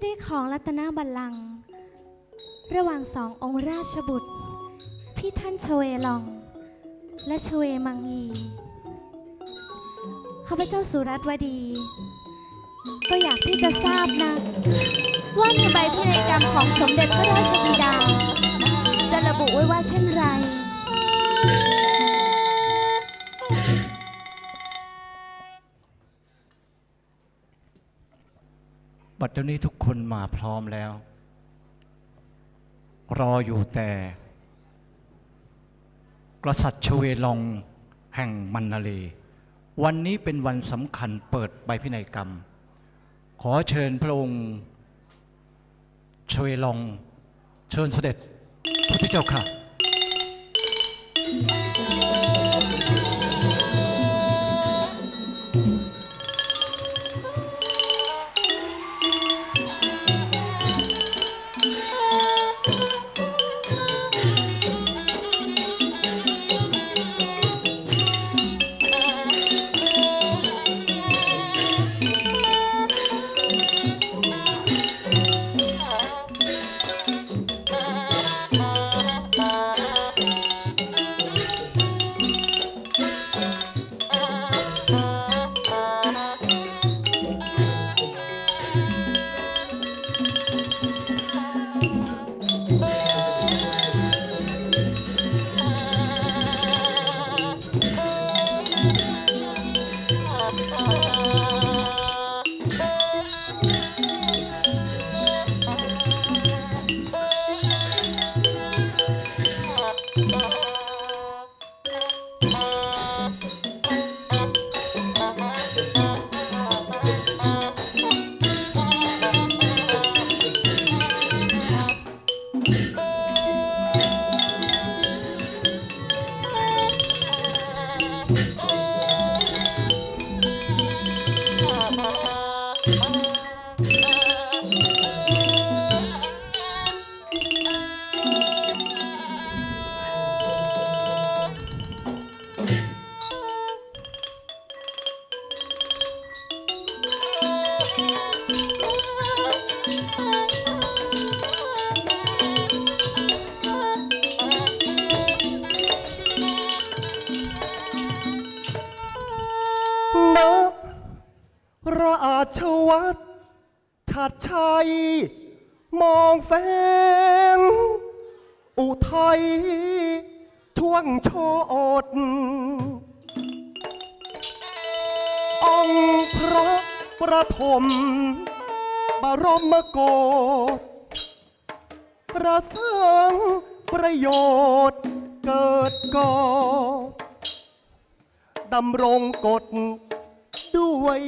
จะได้ของรัตนบัลลังก์ระหว่างสององค์ราชบุตร พี่ท่านชเวลอง และชเวมังยีข้าพเจ้าสุรัตวดี ก็อยากที่จะทราบนะ ว่าในใบพินัยกรรมของสมเด็จพระราชบิดา จะระบุไว้ว่าเช่นไร บัดเดี๋ยวนี้ทุกคนมาพร้อมแล้ว รออยู่แต่ กษัตริย์ชเวลองแห่งมันนาเลวันนี้เป็นวันสำคัญเปิดใบพินัยกรรม ขอเชิญพระองค์ชเวลอง เชิญเสด็จพระเจ้าค่ะ บรมโกศประเสริงประโยชน์เกิดก่อดำรงกฎด้วย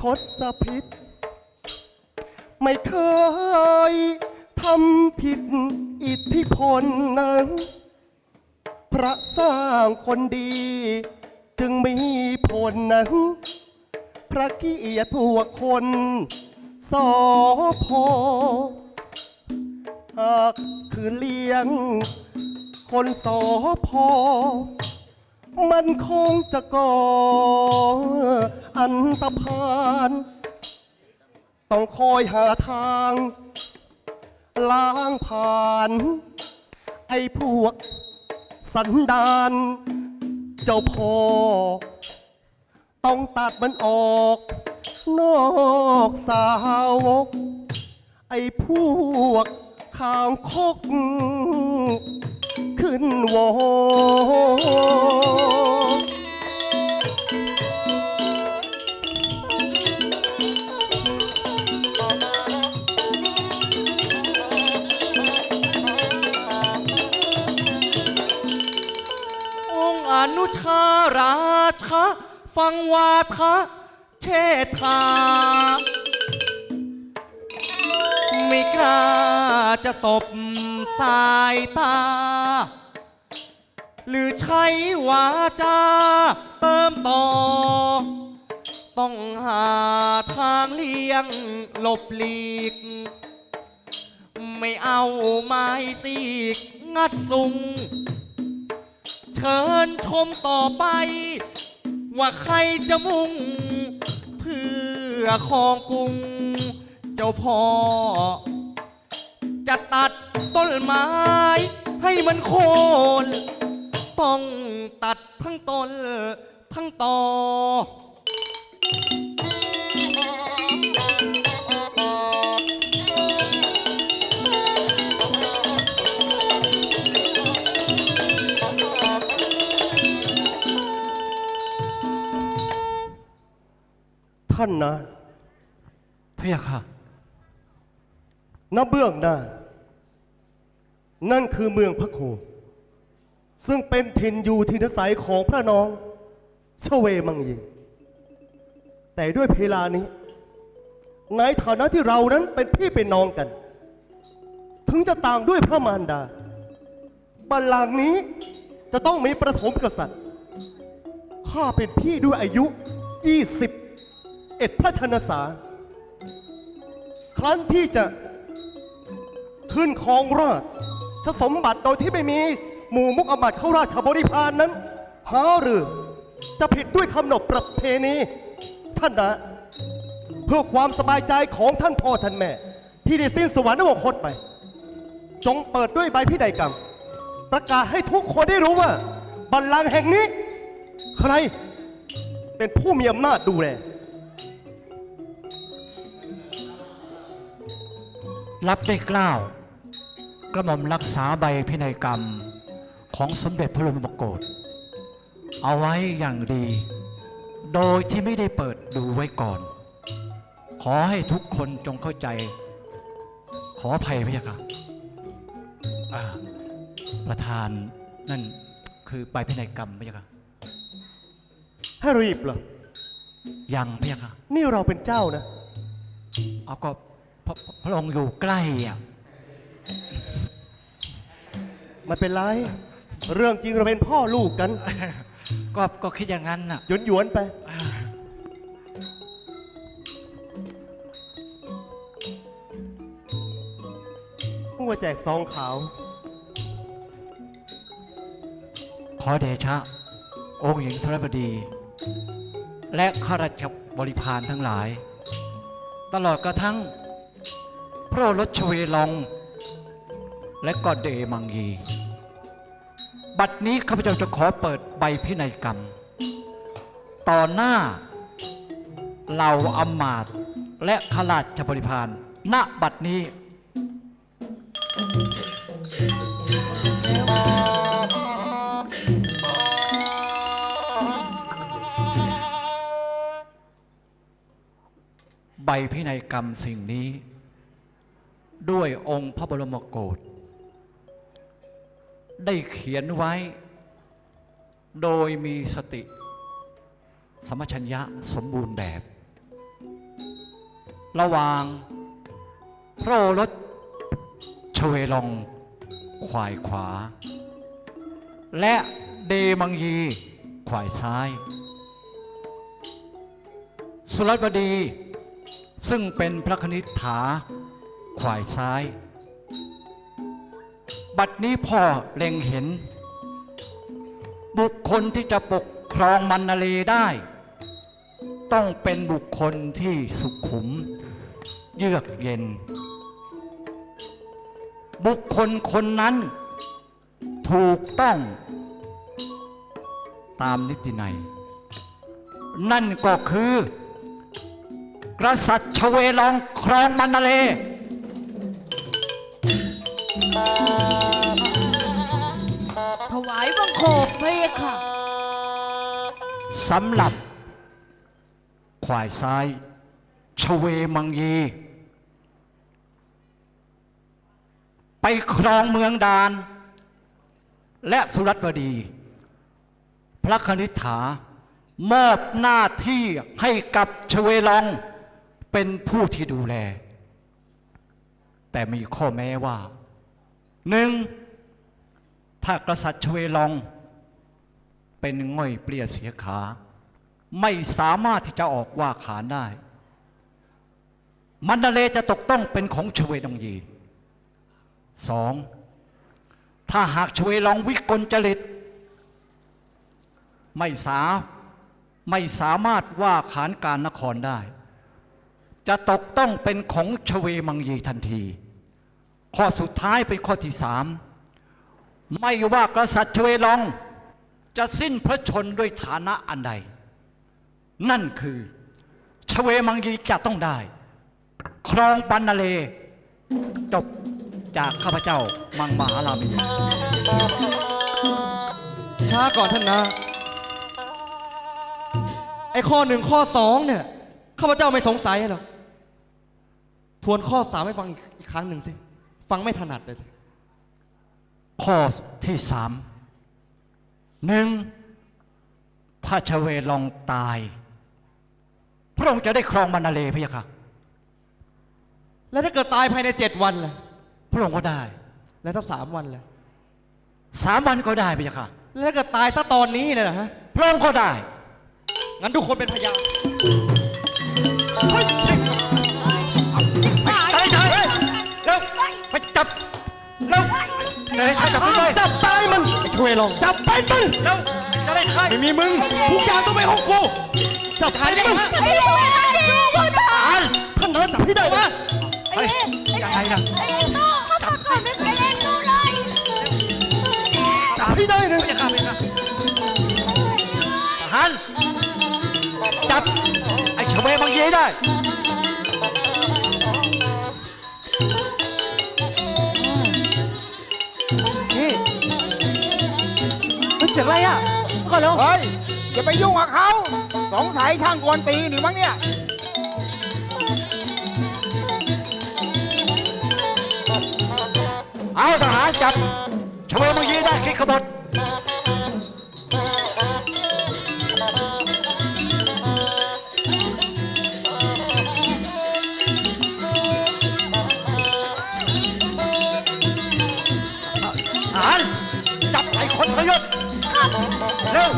ทศพิษ ไม่เคยทำผิดอิทธิพลนั้นพระสร้างคนดี จึงมีผลนั้นพระเกียรติพวกคน สอพอหากคือเลี้ยง คนสอพอมันคงจะก่ออันตรพานต้องคอยหาทาง ล้างผ่าน ไอ้พวกสันดานเจ้าพ่อต้องตัดมันออก นอกสาวก ไอ้พวกข้างคก ขึ้นวอองค์อนุชาราชะฟังวาทะ เชษฐา ไม่กล้าจะสบสายตา หรือใช้วาจาเติมต่อ ต้องหาทางเลี่ยงหลบหลีก ไม่เอาไม้สีกงัดสุง เชิญชมต่อไป ว่าใครจะมุ่ง อคองกรุง เจ้าพ่อ จะตัดต้นไม้ ให้มันโคนต้องตัดทั้งต้น ทั้งตอ ท่านนะ พระยาค่ะ ณเบื้องหน้า นั่นคือเมืองพระโค ซึ่งเป็นถิ่นอยู่ที่นสัยของพระน้องชเวมังยีแต่ด้วยเพลานี้ ในฐานะที่เรานั้นเป็นพี่เป็นน้องกัน ถึงจะต่างด้วยพระมารดา บัลลังก์นี้จะต้องมีประถมกษัตริย์ ข้าเป็นพี่ด้วยอายุ 20 เอ็ดพระชนษา ครั้นที่จะขึ้นครองราชจะสมบัติโดยที่ไม่มีหมู่มุกอมาตเข้าราชบริพารนั้นหาหรือ จะผิดด้วยคำหนบประเพณีท่านนะ เพื่อความสบายใจของท่านพ่อท่านแม่ที่ได้สิ้นสวรรค์วงคตไป จงเปิดด้วยใบพินัยกรรม ประกาศให้ทุกคนได้รู้ว่า บัลลังก์แห่งนี้ ใครเป็นผู้มีอำนาจดูแล รับได้กล้าว กระหม่อมรักษาใบพินัยกรรมของสมเด็จพระบรมโกศเอาไว้อย่างดี โดยที่ไม่ได้เปิดดูไว้ก่อน ขอให้ทุกคนจงเข้าใจ ขออภัยพระยาค่ะอ่าประธานนั่นคือใบพินัยกรรมพระยาค่ะให้รีบเหรอยังพระยาค่ะนี่เราเป็นเจ้านะ เอาก็ พระพระองค์อยู่ใกล้อะไมันเป็นไร เรื่องจริงเราเป็นพ่อลูกกันก็ก็คิดอย่างนั้นน่ะ หยวนหยวนๆไปมึงว่าแจกซองขาว ขอเดชะ องค์หญิงสรบดี และข้าราชบริพารทั้งหลาย ตลอดกระทั่งพ ระโอรสชเวลองและก็เดมังยี บัดนี้ข้าพเจ้าจะขอเปิดใบพินัยกรรม ต่อหน้าเหล่าอำมาตและข้าราชบริพารณบัดนี้ใบพินัยกรรมสิ่งนี้ ด้วยองค์พระบรมโกศได้เขียนไว้ โดยมีสติ สมชัญญะสมบูรณ์แบบ ระหว่างพระโอรสชเวลองขวายขวา และเดมังยีขวายซ้าย สุรบดีซึ่งเป็นพระคณิษฐา ขวายซ้าย บัดนี้พ่อเล็งเห็น บุคคลที่จะปกครองมันนาเลได้ ต้องเป็นบุคคลที่สุขุม เยือกเย็น บุคคลคนนั้นถูกต้องตามนิตินัย นั่นก็คือกษัตริย์ชเวลองครองมันนาเล ถวายบังคมเพค่ะสำหรับขวายซ้ายชเวมังยี ไปครองเมืองดาน และสุรัตวดี พระคณิษฐามอบหน้าที่ให้กับชเวลองเป็นผู้ที่ดูแล แต่มีข้อแม้ว่า หนึ่งถ้ากษัตริย์ชเวลอง เป็นง่อยเปลี่ยเสียขา ไม่สามารถที่จะออกว่าขานได้ มันเลจะตกต้องเป็นของชเวลองยีสองถ้าหากชเวลองวิกลจริต ไม่สาไม่สามารถว่าขานการนครได้ จะตกต้องเป็นของชเวมังยีทันที ข้อสุดท้ายเป็นข้อที่สามไม่ว่ากษัตริย์ชเวลอง จะสิ้นพระชนด้วยฐานะอันใด นั่นคือชเวมังยีจะต้องได้ ครองปันนาเล จบจากข้าพเจ้ามังมหารามินช้าก่อนท่านนะ ไอ้ข้อหนึ่งข้อสองเนี่ยข้าพเจ้าไม่สงสัยหรอกทวนข้อสามให้ฟังอีกอีกครั้งหนึ่งสิ ฟังไม่ถนัดเลยสิข้อที่สามหนึ่งถ้าชเวลองตาย พระองค์จะได้ครองมันนาเลพะยะค่ะ แล้วถ้าเกิดตายภายในเจ็ดวันล่ะพระองค์ก็ได้ แล้วถ้าสามวันล่ะสามวันก็ได้พะยะค่ะ แล้วถ้าเกิดตายซะตอนนี้เลยนะฮะ พระองค์ก็ได้ งั้นทุกคนเป็นพยาน เร็วจะได้ใช้จับมันเลยจับตายมันไอ้ช่วยลงจับไปมันเร็วจะได้ใช้ไม่มีมึงทุกอย่างต้องเป็นของกูจับไปหายยังมันฮะไอ้เล่สู้คุณทหารท่านนะจับให้ได้นะเฮ้ยยังไงนะไอ้เล่สู้ข้าขอไม่ไอ้เล่สู้เลยจับให้ได้นะพะยะค่ะพะยะค่ะทหารจับไอ้ชเวมังยีให้ได้ ก่อนเร็วเฮ้ยอย่าไปยุ่งกับเขาสงสัยช่างกวนตีนนี่มั้งเนี่ย เอาทหารจับชเวมังยีได้คิดขบฏทหารจับไอ้คนพยศ เร็ว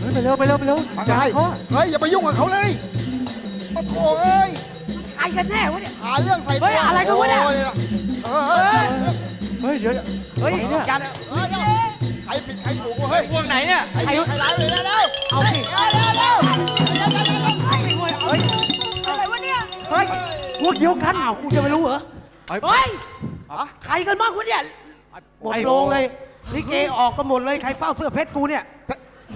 เฮ้ยไปเร็วไปเร็วไปเร็วมาไงเขาอะเฮ้ย อย่าไปยุ่งกับเขาเลยมาโถเอ้ย ใครกันแน่วะเนี่ย หาเรื่องใส่เฮ้ยอะไรกันวะเนี่ย โอ้เออเออเออเฮ้ยเดี๋ยวเฮ้ยเนี่ย กันเออเดี๋ยวใฮ้ยพวกไหนเนี่ยใครผิดใครร้ายเลยนะเร็วเอาสิเร็วเร็วเร็วเฮ้ยอะไรวะเนี่ยเฮ้ยพวกเดียวกันอ้าวกูจะไม่รู้เหรอไอ้เฮ้ยฮะใครกันบ้างวะเนี่ยหมดโรงเลยลิเกออกกันหมดเลยใครเฝ้าเสื้อเพชรกูเนี่ย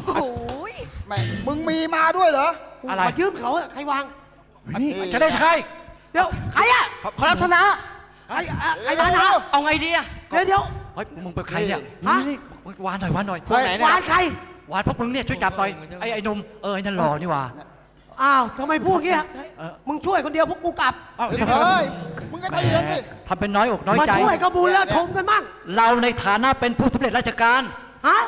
โอ้ยแม่มึงมีมาด้วยเหรออะไรขยืมเขาอะใครวางนี่จะได้ใช้เดี๋ยวใครอะขอรับธนาใครอะใครนะนะเอาไงดีอะเดี๋ยวเดี๋ยวเฮ้ยมึงเป็นใครเนี่ยฮะนี่ มึงวานหน่อยวานหน่อยเฮ้ยวางใคร วานพวกมึงเนี่ยช่วยจับหน่อยไอ้ไอ้หนุ่มเออไอ้นั่นหล่อนี่หว่า อ้าวทำไมพูดอย่างเงี้ยเออ มึงช่วยคนเดียวพวกกูกลับ เอ้าเฮ้เดี๋ยวเดี๋ยวยมึงก็ใจเย็นสิ ทำเป็นน้อยอกน้อยมาใจ ช่วยก็บุญแล้วชมกันมั่งเราในฐานะเป็นผู้สำเร็จราชการ ฮะ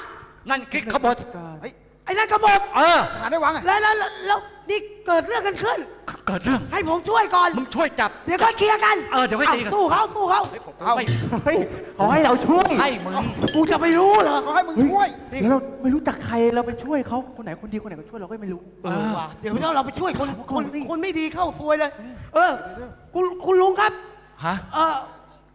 นั่นคิดขบฏเฮ้ยไอ้นั่นกระบฏเออหาได้วางไงแล้วแล้วแล้วแล้วนี่เกิดเรื่องกันขึ้น เกิดเรื่อง ให้ผมช่วยก่อน มึงช่วยจับ เดี๋ยวค่อยเคลียร์กันเออเดี๋ยวค่อยตีกันาสู้เขาสู้เขาเฮ้ยกูเอาไม่เฮ้ยขอให้เราช่วยให้มึง กูจะไม่รู้เหรอเขาให้มึงช่วยเดี๋ยวเราไม่รู้จักใครเราไปช่วยเขาคนไหนคนดีคนไหนก็ช่วยเราก็ไม่รู้ เออว่ะเดี๋ยวเราไปช่วยคนก่คอนนสิคนไม่ดีเข้าซวยเลย เออ คุณคุณลุงครับ ฮะ เออ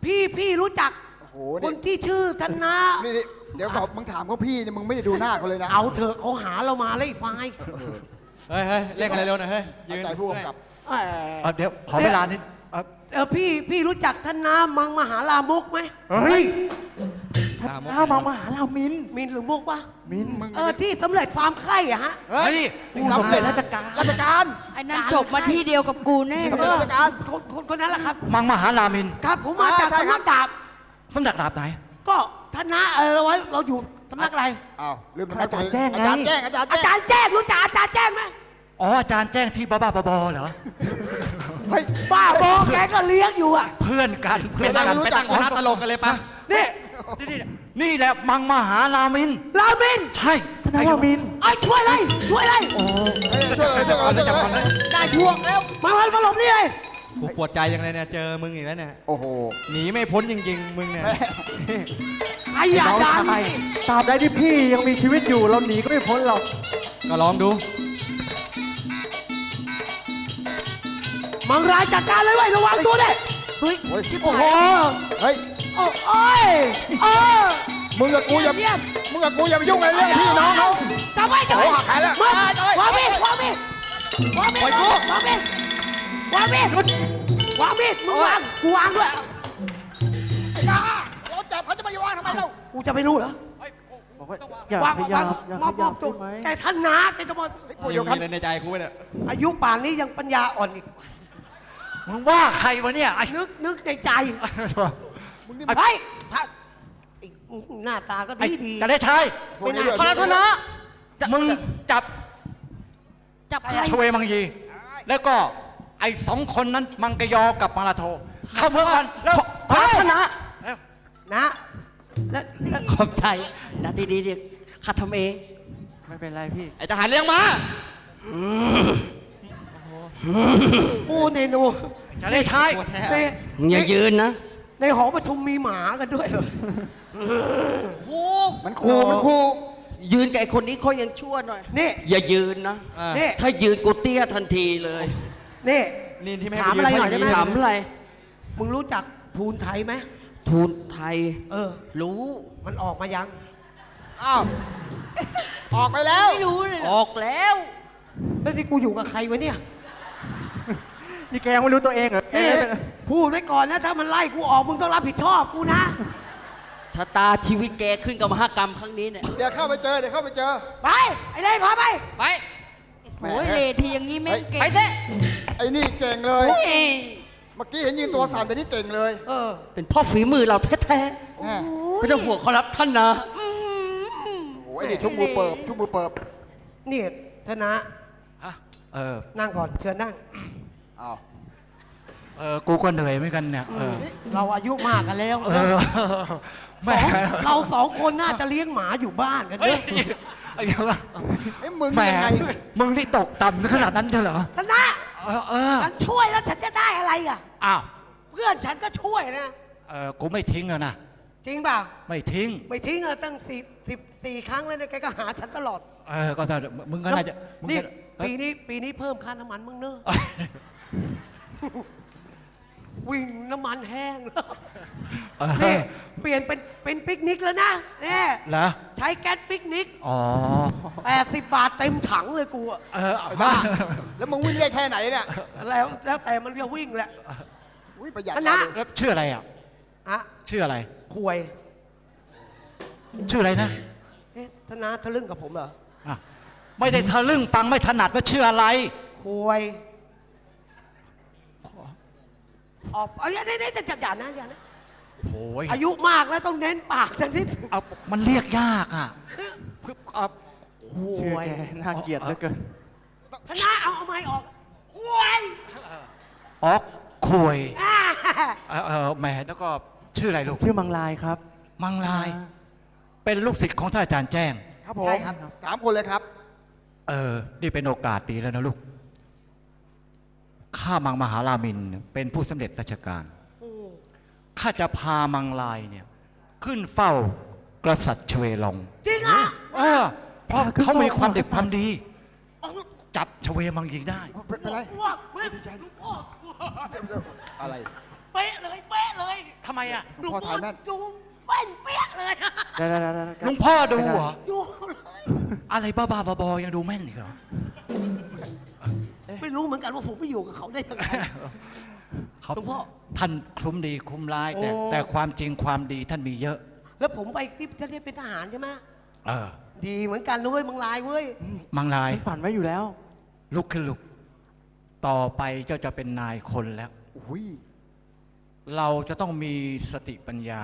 พี่พี่รู้จัก โอ้โหคนนี่ที่ชื่อธนา นี่นี่เดี๋ยวบอกมึงถามเขาพี่เนี่ยมึงไม่ได้ดูหน้าเขาเลยนะเอาเถอะเขาหาเรามาเลยไฟล์ เฮ้ยเฮ้ยเล่นกันเร็วๆหน่อยเฮ้ยเอาใจผู้กำกับเอ่อเออเดี๋ยวขอเวลานิดเออเออพี่พี่รู้จักธนามังมหาลามุกไหมเฮ้ยตามถ้ามามาหาเรามิน มินหรือมุกวะมินมึงเออที่สำเร็จฟาร์มไข่อะฮะเฮ้ยผู้สำเร็จราชการราชการไอ้นั่นจบมาที่เดียวกับกูแน่สำเลเร็จยราชการคนคนคนนั้นแหละครับ มังมหารามิน ครับผมมาจากอ่าใช่สำนักครับดาบสำนักดาบไหนก็ธนาเออเราไว้เราอยู่ สำนักอะไร อ้าวลืมสำนักอาจารย์แจ้งไงอาจารย์แจ้งอาจารย์อาแจ้งจารย์แจ้งรู้จักอาจารย์แจ้งไหมอ๋ออาจารย์แจ้งที่บ้าๆบอๆเหรอ เฮ้ยบ้าบอแกก็เลี้ยงอยู่อะ เพื่อนกันเพื่อนไม่กันรู้ไปจัตั้กงคณะตลกกันเลยปะนี่นี่นี่นี่แหละมังมหารามิน รามินใช่ธนาเรามินไอ้ยช่วยเลยช่วยเลยโอ้เฮ้ยช่วยเลยช่วยเลยช่วยเลยได้พวกแล้วมามามาหลบนี่เลย กูปวดใจยังเลยเนี่ยเจอมึงอีกแล้วเนี่ยโอ้โหหนีไม่พ้นจริง ๆ มึงเนี่ย ไอ้ยาน้องดันชายตราบใดที่พี่ยังมีชีวิตอยู่เราหนีก็ไม่พ้นหรอกก็ลองดู มังรายจัดการเลยเว้ยระวังตัวด้วยเฮ้ยโอ้ยโอ้โหเฮ้ย โอ้โอ้ยเออ มึงกับกูอย่าเยี่ยมมึงกับกูอย่าไปยุ่งอะไรเรื่องพี่น้องเขา จับไว้จับไว้โอ้หายแล้วมึงตายตายวางมีดวางมีดวางมีดปล่อยกู วางมีด วางมีดวางมีดมึงวางกูวางด้วยไอ้บ้าเราจับเขาจะไปว่างทำไมเรากูจะไม่รู้เหรอบอกว่าอย่าวางขวายังบอย่ามอบขมยัอบบตัวใช่ไหมแต่ท่านนาแกจะบอกเฮ้ยกูเดี๋ยัยวงกันมีเลยในใจกูเนี่ยอายุป่านนี้ยังปัญญาอ่อนอีก มึงว่าใครวะเนี่ยไอ้นึกนึกในใจมึงนี่เฮ้ยพระไอ้หน้าตาก็ไอ้ดีดีจะได้ใช้พวกนี้เดือดพระรัตนะมึงจับจับใครชเวมังยีแล้วก็ไอ้สองคนนั้นมังกรยอกับมาลาโท เข้าเมืองกันแล้วพระรัตนะแล้ว นะ แล้วแล้วขอบใจนาทีดีเดียวข้าทำเอง ไม่เป็นไรพี่ ไอ้ทหารเลี้ยงมาโอ้ในโนจะได้ใช้ปวดแท้ในมึงอย่ายืนนะ ในหอประชุมมีหมากันด้วยเหรอโอ้มันคูมันคูยืนกับไอ้คนนี้เขายังชั่วหน่อย นี่ อย่ายืนนะอะนี่ ถ้ายืนกูเตี้ยทันทีเลย นี่นี่ที่ไม่ให้ถามอะไรหน่อยได้ไหมถามอะไร มึงรู้จักภูนไทยไหมทูนไทย เออ รู้มันออกมายัง อ้าว ออกไปแล้ว ไม่รู้เลยออกแล้วแล้วที่กูอยู่กับใครวะเนี่ยนี่แกยังไม่รู้ตัวเองเหรอนี่พูดไว้ก่อนนะถ้ามันไล่กูออกมึงต้องรับผิดชอบกูนะ ชะตาชีวิตแกขึ้นกับมหากรรมครั้งนี้เนี่ย เดี๋ยวเข้าไปเจอ เดี๋ยวเข้าไปเจอ ไป ไอ้เล่พาไป ไปแหมโอ้ยเลทีอย่างนี้แม่งเก่ง ไปไปเถอะ ไอ้นี่เก่งเลยโอ้ยเมื่อกี้เห็นยืนตัวสั่นแต่นี่เก่งเลยเออเป็นพ่อฝีมือเราแท้แหมๆไม่ต้องห่วงเขารับท่านนะโอ้ยนี่ชุบมือเปิบชุบมือเปิบนี่ธนะอะเออ นั่งก่อนเชิญนั่ง อ้าวเออ กูก็เหนื่อยเหมือนกันเนี่ย เออ เราอายุมากกันแล้วเออแม่สองเราสองคนน่าจะเลี้ยงหมาอยู่บ้านกันเฮ้เนี่ยยไอ้เหี้ยไอ้มึงแหมยังไงมึงนี่ตกต่ำถึงขนาดนั้นเถอะเหรอ ธนะ เออเออฉันช่วยแล้วฉันจะได้อะไรอะ อ้าวเพื่อนฉันก็ช่วยนะ เออกูไม่ทิ้งอะนะจริงเปล่า ไม่ทิ้ง ไม่ทิ้งอะตั้งสี่สิบสี่ครั้งแล้วเนี่ยแกก็หาฉันตลอดเออก็ถ้ามึงก็น่าจะมึงนี่ก็เอ้ยปีนี้ปีนี้เพิ่มค่าน้ำมันมึงเนอะ วิ่งน้ำมันแห้งแล้วเออนี่เปลี่ยนเป็นเป็นปิกนิกแล้วนะนี่เหรอใช้แก๊สปิกนิกอ๋อ80บาทเต็มถังเลยกูอะเออเอาไอ้บ้าบ้าแล้วมึงวิ่งได้แค่ไหนเนี่ยแล้วแล้วแต่มันจะวิ่งแหละอุ้ยประหยัดอันนะแล้วชื่ออะไรอะอะชื่ออะไรควย ชื่ออะไรนะเอ๊ะธนาทะลึ่งกับผมเหรออะไม่ได้ทะลึ่งฟังไม่ถนัดว่าชื่ออะไรควย ออกเอาอย่าได้ได้จัดอย่านะอย่านะ โอ้ยอายุมากแล้วต้องเน้นปากสักนิดเอามันเรียกยากอะพึบเอาคชื่อวยแกน่าเกลียดเหลือเกิน ธนาเอาเอาไม้ออกควยออกควยอ่าเออเออแหมแล้วก็ชื่ออะไรลูกชื่อมังลายครับมังลายเป็นลูกศิษย์ของท่านอาจารย์แจ้ง ครับผมสามคนเลยครับ เออ นี่เป็นโอกาสดีแล้วนะลูก ข้ามังมหารามินเป็นผู้สำเร็จราชการข้าจะพามังลายเนี่ย ขึ้นเฝ้ากษัตริย์ชเวลองจริงอะเออเพราะขึ้นเฝ้าเขามีความเด็ดกษัตริย์ความดี จับชเวมังยิงได้เป็นเป็นไรพวกแม่งลูกพ่ออะไรเป๊ะเลยเป๊ะเลยทำไมอะลูกพ่อถ่ายแม่นจูงแป้นเป๊ะเลยได้ได้ได้ได้ลุงพ่อดูเหรอดูเลยอะไรบ้าๆบอๆยังดูแม่นอีกเหรอไม่ รู้เหมือนกันว่าผมไปอยู่กับเขาได้ยังไง เขาหลวงพ่อ ท่านคุ้มดีคุ้มร้ายแต่โอ้ แต่ความจริงความดีท่านมีเยอะ แล้วผมไปที่จะเรียกเป็นทหารใช่ไหมเออดีเหมือนกันเลยเมืองลายเว้ยมังลาย ฉันฝันไว้อยู่แล้ว ลุกขึ้นลุก ต่อไปเจ้าจะเป็นนายคนแล้ว อุ้ยเราจะต้องมีสติปัญญา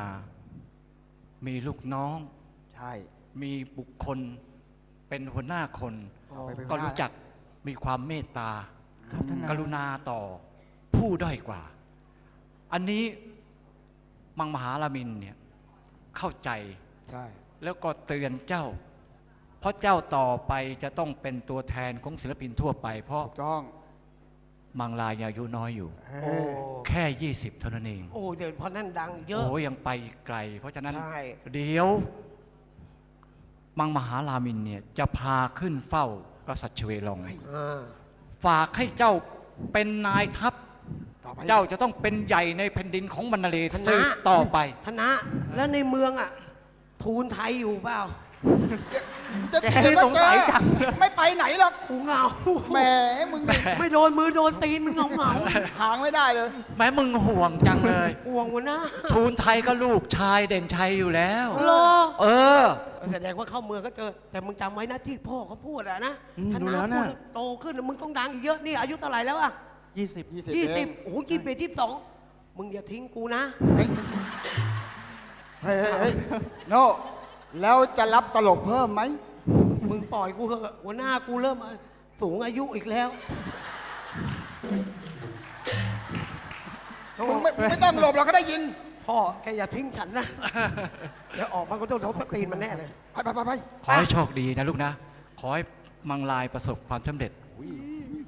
มีลูกน้อง ใช่มีบุคคล เป็นหัวหน้าคนเอาไปเป็นก็หัวหน้ารู้จักมีความเมตตา ครับท่านนายกรุณาต่อผู้ด้อยกว่า อันนี้มังมหารามินเนี่ยเข้าใจใช่แล้วก็เตือนเจ้า เพราะเจ้าต่อไปจะต้องเป็นตัวแทนของศิลปินทั่วไป เพราะถูกต้องมังลายยังอายุน้อยอยู่ โอ้แค่ 20 เท่านั้นเองโอ้เดี๋ยวพอนั่นดังเยอะโอ้ยังไปอีกไกล เพราะฉะนั้น ใช่เดี๋ยว มังมหารามินเนี่ยจะพาขึ้นเฝ้ากษัตริย์ชเวลอง อ่า ฝากให้เจ้าเป็นนายทัพ ต่อไป เจ้าจะต้องเป็นใหญ่ในแผ่นดินของบรรณเลคณะสืบต่อไป ธนะ แล้วในเมืองอะทูลไทยอยู่เปล่า จะแกเดี๋ยวก็สงเจสัอยจัง ไม่ไปไหนหรอกกูเหงาแหมมึงนี่ไม่โดนมือโดนตีนมึงเหงาเหงาหางไม่ได้เลย แม้มึงห่วงจังเลย ห่วงวะนะทูลไทยก็ลูกชายเด่นชัยอยู่แล้ว เหรอเออ แสดงว่าเข้าเมืองก็เจอ แต่มึงจำไว้นะที่พ่อเขาพูดอะนะอืมถ้าดูน้าแล้วพูน่ะดโตขึ้นมึงต้องดังอีกเยอะนี่อายุเท่าไหร่แล้วอะยี่สิบ20ยี่เอสิบงโอ้โหยี่สิบเอ็ดยี่สิบสองมึงอย่าทิ้งกูนะ เฮ้ยเฮ้ยเฮ้ยเฮ้ยโน่ แล้วจะรับตลกเพิ่มไหม มึงปล่อยกูเถอะหัวหน้ากูเริ่มสูงอายุอีกแล้วมึงไม่ไม่ต้องหลบเราก็ได้ยิน พ่อแกอย่าทิ้งฉันนะ เดี๋ยวออกมาก็ต้องทสตีนมันแน่เลย ไปไปไปไปขอให้โชคดีนะลูกนะ ขอให้มังลายประสบความสำเร็จอุ้ย